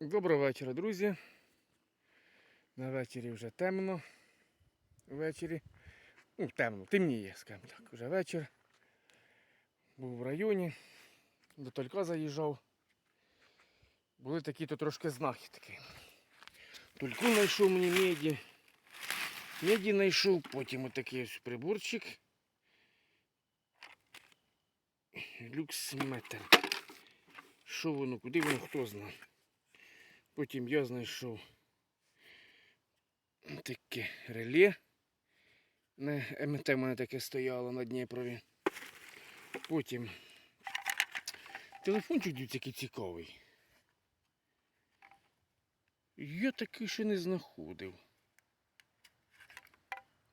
Доброго вечора, друзі. На вечорі вже темно. Ввечері. Ну, темно, темніє, скажімо так. Вже вечір. Був в районі. До Толька заїжджав. Були такі то трошки знахідки. Тольку знайшов мені меді. Меді знайшов, потім отакий ось приборчик. Люксметр. Що воно, куди воно, хто знає. Потім я знайшов таке реле. МТ в мене таке стояло на Дніпрові. Потім телефончик який цікавий. Я такий ще не знаходив.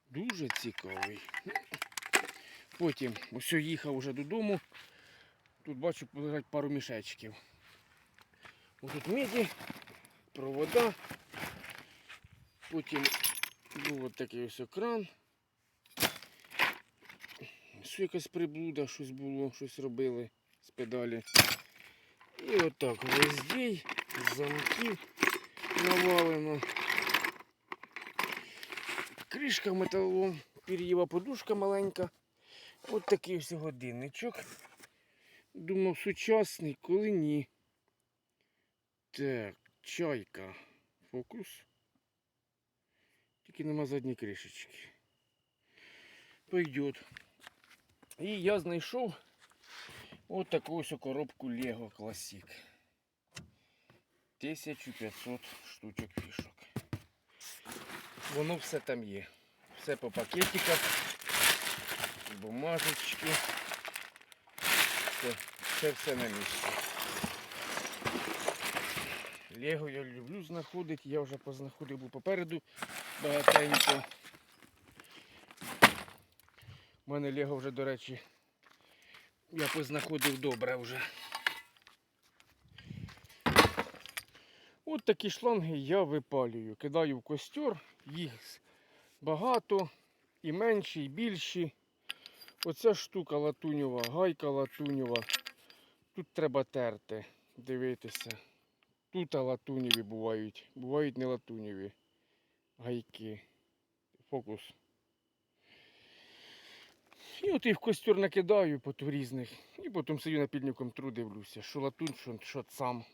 Дуже цікавий. Потім ось їхав вже додому. Тут бачу лежать пару мішечків. Ось тут меді, провода. Потім був от такий ось екран. Ось якась приблуда, щось було, щось робили з педалі. І отак гвоздей, замків навалено. Кришка металом, пір'єва подушка маленька. От такий ось годинничок. Думав сучасний, коли ні. Так, чайка. Фокус. Тільки нема задньої кришечки. Пойдет. І я знайшов от таку ось коробку Lego Classic. 1500 штучок фішок. Воно все там є. Все по пакетиках, бумажечки. Все, все, все на місці. Лего я люблю знаходити, я вже познаходив був попереду багатенько. У мене Лего вже, до речі, я познаходив добре вже. От такі шланги я випалюю. Кидаю в костер, їх багато, і менші, і більші. Оця штука латуньова, гайка латуньова. Тут треба терти, дивитися. Тут латунєві бувають, бувають не латунєві гайки. Фокус. І от їх в костер накидаю по ту різних. І потім сидю на підніком тру дивлюся, що латунь, що, що сам.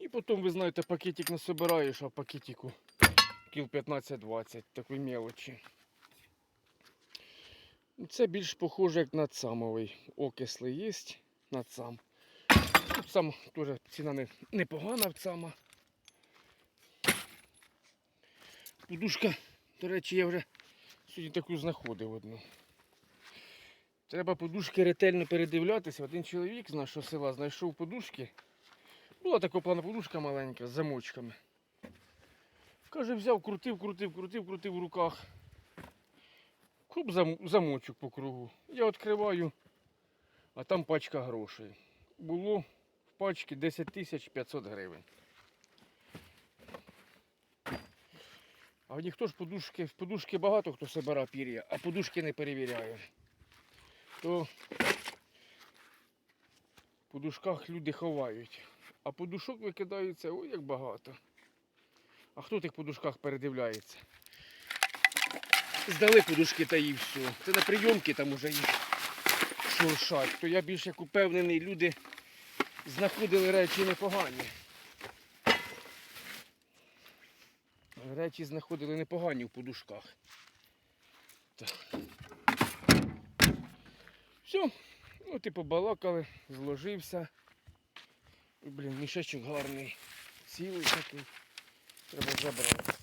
І потім, ви знаєте, пакетик не собираєш, а пакетику кіл 15-20, такої мелочі. Це більш похоже як надсамовий. Окисли є надсам. Сам теж ціна не, непогана в цама. Подушка, до речі, я вже сьогодні таку знаходив одну. Треба подушки ретельно передивлятися. Один чоловік з нашого села знайшов подушки. Була така плана подушка маленька з замочками. Каже, взяв, крутив, крутив, крутив, крутив в руках. Круп замочок по кругу. Я відкриваю, а там пачка грошей. Було в пачці 10 тисяч 500 гривень. А ніхто ж подушки, в подушки багато хто собира пір'я, а подушки не перевіряє. То в подушках люди ховають, а подушок викидаються ой як багато. А хто тих подушках передивляється? Здали подушки та і все. Це на прийомки там уже їх шуршать. То я більш як упевнений, люди знаходили речі непогані. Речі знаходили непогані в подушках. Так. Все, ну ти побалакали, зложився. Блін, мішечок гарний. Цілий такий. Треба забрати.